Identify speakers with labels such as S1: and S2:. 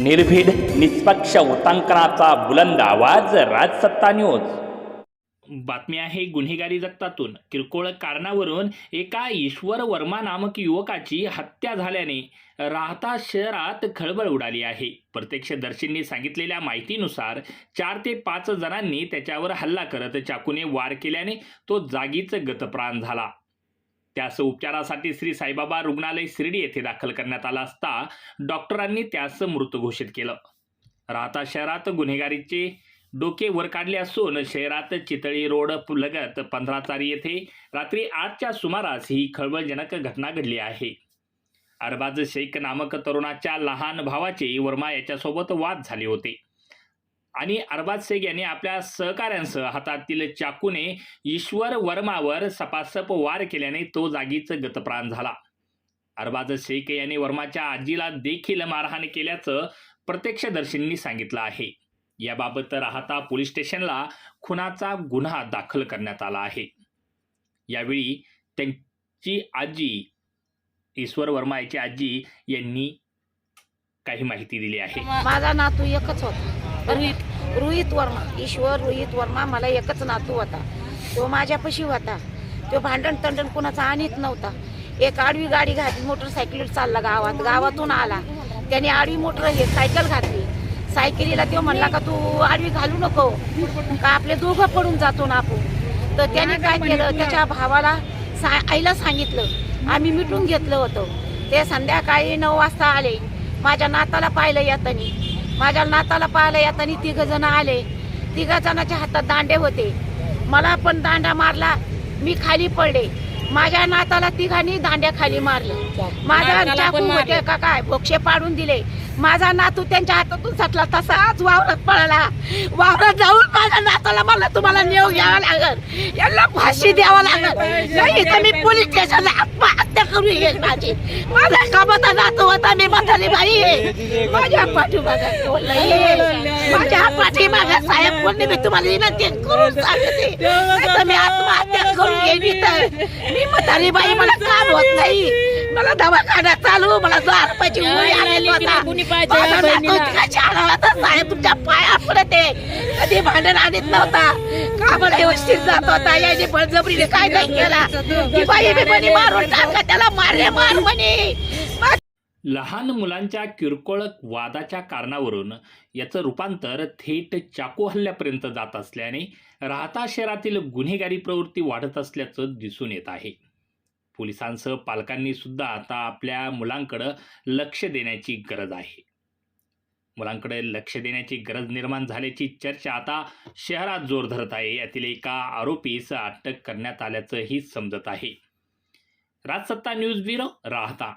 S1: निर्भीड निष्पक्ष उतांकनाचा बुलंद आवाज राजसत्ता न्यूज. बातमी आहे गुन्हेगारी जगतातून. किरकोळ कारणावरून एका ईश्वर वर्मा नामक युवकाची हत्या झाल्याने राहता शहरात खळबळ उडाली आहे. प्रत्यक्षदर्शींनी सांगितलेल्या माहितीनुसार चार ते पाच जणांनी त्याच्यावर हल्ला करत चाकूने वार केल्याने तो जागीच गतप्राण झाला. त्यास उपचारासाठी श्री साईबाबा रुग्णालय शिर्डी येथे दाखल करण्यात आला असता डॉक्टरांनी त्यास मृत घोषित केलं. राहता शहरात गुन्हेगारीचे डोके वर काढले असून शहरात चितळी रोड लगत पंधराचारी येथे रात्री आठच्या सुमारास ही खळबळजनक घटना घडली आहे. अरबाज शेख नामक तरुणाच्या लहान भावाचे वर्मा याच्यासोबत वाद झाले होते. आणि अरबाज शेख यांनी आपल्या सहकाऱ्यांसह हातातील चाकूने ईश्वर वर्मावर सपासप वार केल्याने तो जागीच गतप्राण झाला. अरबाज शेख यांनी वर्माच्या आजीला देखील मारहाण केल्याचं प्रत्यक्षदर्शींनी सांगितलं आहे. याबाबत राहता पोलीस स्टेशनला खुनाचा गुन्हा दाखल करण्यात आला आहे. यावेळी त्यांची आजी ईश्वर वर्मा याची आजी यांनी काही माहिती दिली आहे.
S2: माझा नातू एकच होता. रोहित रोहित वर्मा ईश्वर रोहित वर्मा मला एकच नातू होता. तो माझ्यापाशी होता. तो भांडण तंडण कुणाचा आणीत नव्हता. एक आडवी गाडी घातली मोटरसायकलीवर चालला गावात. गावातून आला. त्याने आडवी मोटर हे सायकल घातली. सायकलीला तो म्हणला का तू आडवी घालू नको. का आपले दोघं पडून जातो ना आपण? तर त्याने काय केलं त्याच्या भावाला सा आईला सांगितलं. आम्ही मिटून घेतलं होतं. ते संध्याकाळी नऊ वाजता आले. माझ्या नाताला पाहिलं येतानी. माझ्या नाताला पाहायला येतानी तिघ जण आले. तिघ जणाच्या हातात दांडे होते. मला पण दांडा मारला मी खाली पडले. माझ्या नाताला तिघांनी दांड्या खाली मारले चाकू होते का काय? बोक्षे पाडून दिले. माझा नातू त्यांच्या हातातून सटला तसाच वावरात पळाला. वावरात जाऊन माझ्या नाताला मला तुम्हाला नेऊ घ्यावं लागल. यांना फाशी द्यावं लागल. नाही तर मी पोलीस स्टेशनला आत्महत्या करू येईल माझी. माझा कामाचा नातू होता मी म्हातारी बाई. माझ्या पाठीमागा. माझ्या पाठीमागा साहेब कोणी मी तुम्हाला विनंती करून सांगते. मी आत्महत्या करून येईन इथं. मी म्हातारी बाई मला काम होत नाही. मला दवाखाना चालू मला दहा रुपयाची गोळी आलेली होता माझा नातू छान होता साहेब तुमच्या पाया पडते. कधी भांडण आणत नव्हता. कामाला व्यवस्थित जात होता याने बळजबरीने काय नाही केला. ती बाई बी म्हणे मारून टाका त्याला मारले मार म्हणे.
S1: लहान मुलांच्या किरकोळ वादाच्या कारणावरून याचं रूपांतर थेट चाकू हल्ल्यापर्यंत जात असल्याने राहता शहरातील गुन्हेगारी प्रवृत्ती वाढत असल्याचं दिसून येत आहे. पोलिसांसह पालकांनी सुद्धा आता आपल्या मुलांकडं लक्ष देण्याची गरज आहे. मुलांकडे लक्ष देण्याची गरज निर्माण झाल्याची चर्चा आता शहरात जोर धरत आहे. यातील एका आरोपीस अटक करण्यात आल्याचंही समजत आहे. राजसत्ता न्यूज ब्युरो राहता.